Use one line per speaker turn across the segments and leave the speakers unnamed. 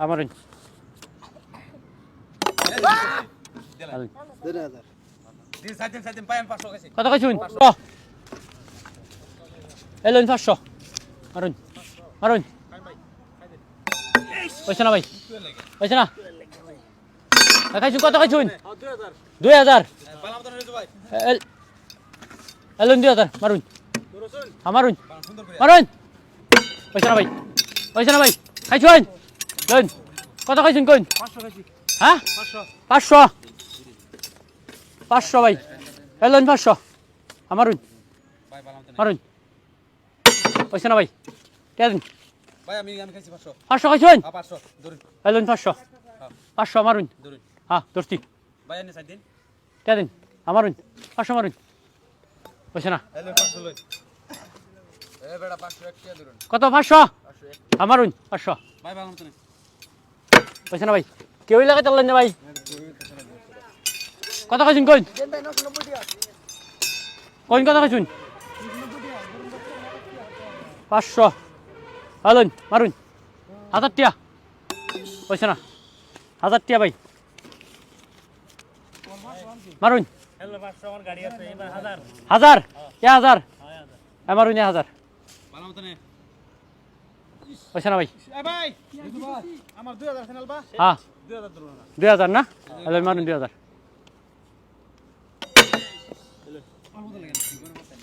আমার কত কইছুন এলো পাঁচশো। মারুন মারুন। পয়সা না ভাই? পয়সা না? খাইছুন, কত খাইছুন? দুই হাজার। এলুন দুই হাজার। মারুন। হ্যাঁ মারুন। মারুন। পয়সা না ভাই? পয়সা না ভাই? খাইছুন? লোন কত খাইছুন কোন হ্যাঁ? পাঁচশো। পাঁচশো? ভাই। এলুন পাঁচশো। আমারুন মারুন। পয়সা না ভাই? কে দিন?
পাঁচশো।
পাঁচশো খাইছুন
হ্যাঁ পাঁচশো। ধরুন।
এলুন পাঁচশো। পাঁচশো মারুন। হ্যাঁ দোস্তি
ভাই এনে সাইড
কে দিন? আমারুন পাঁচশো মারুন। পয়সা না? কত পাঁচশো?
পাঁচশো
আমারুন পাঁচশো। পয়সা না ভাই? কেউই লাগে চাললেন না ভাই। কত খাইছুন কইন। কইন কত খাইছুন পাঁচশো। হালুন মারুন। হাজার টিয়া। পয়সা না। হাজার টিয়া ভাই। মারুন। হাজার। কে হাজার। হ্যাঁ মারুন, এ হাজার। পয়সা না ভাই।
এ ভাই আমার দুই হাজার
হ্যাঁ।
দুই হাজার না।
হাজার হ্যালো মারুন দুই হাজার।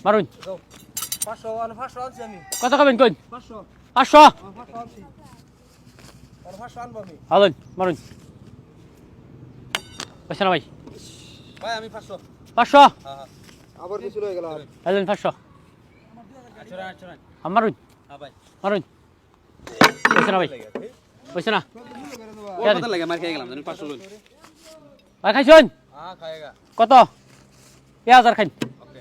মারুন।
পাঁচশো আর আমি।
কত খাবেন কইন?
পাঁচশো।
হালুন মারুন। পয়সা না ভাই।
ভাই পাঁচশো।
পাঁচশো।
হ্যাঁ হ্যাঁ।
আবার কিছু রয়ে গেল
হালুন পাঁচশো।
আচ্ছা
মারুন।
হ্যাঁ
মারুন। পয়সা না ভাই। পয়সা না।
ও কত লাগে? মার খেয়ে গেলাম জানেন পাঁচশো লই।
ভাই খাইছুন
হ্যাঁ
কত? এ হাজার খাইন।
ওকে।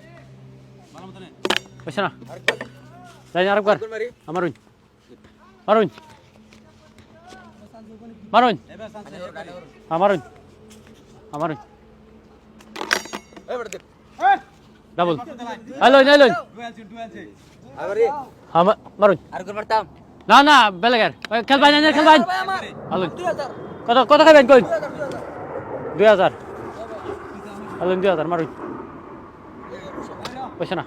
ভালো মতো নেই।
পয়সা না। যাই আরেকবার
কোন মারি।
আমারুন মারুন মারুন আমারুন আমারুন
এ বেটা দেখ।
ডাবল। হ্যালো হ্যালো আমার মারুন
আর কোন মারতাম।
না না বেলেগের খেলবাই না খেলবাই হ্যালো কত কত খাবেন কইন? দুই হাজার। হ্যালো দুই হাজার, মারুন। পয়সা না।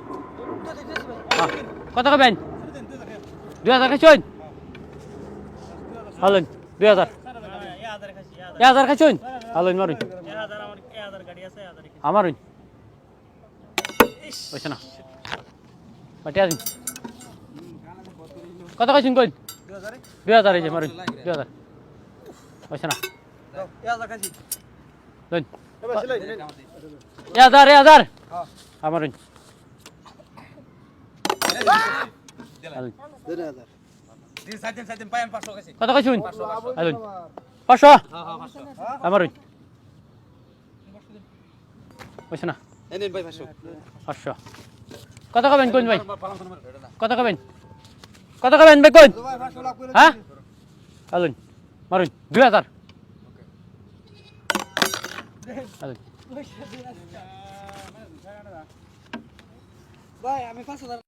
কত খাবেন দুই হাজার খাইছুন হ্যালো দুই হাজার। এক হাজার খাইছুন হ্যালো মারুন। আমারুন পয়সা না। পাঠিয়ে কত খাইছুন কইন? দুই হাজার এই যে মারুন দুই হাজার। পয়সা না।
এ হাজার খাইছি।
লইন
এবার সিলাই
এক হাজার এক হাজার। আমারুন হালুন।
দেড় হাজার।
দিন সাইড দিন সাইড দিন পাই আমি পাঁচশো খাইছি।
কত
পাঁচশো
হালুন পাঁচশো।
হ্যাঁ হ্যাঁ পাঁচশো।
আমারুন পয়সা না?
এই নিন ভাই পাঁচশো।
পাঁচশো। কত খাবেন কোন ভাই?
না।
কত খাবেন কত খাবেন ভাই
কই
হ্যাঁ? আলুন মারুন দুই হাজার।
ভাই আমি পাঁচ হাজার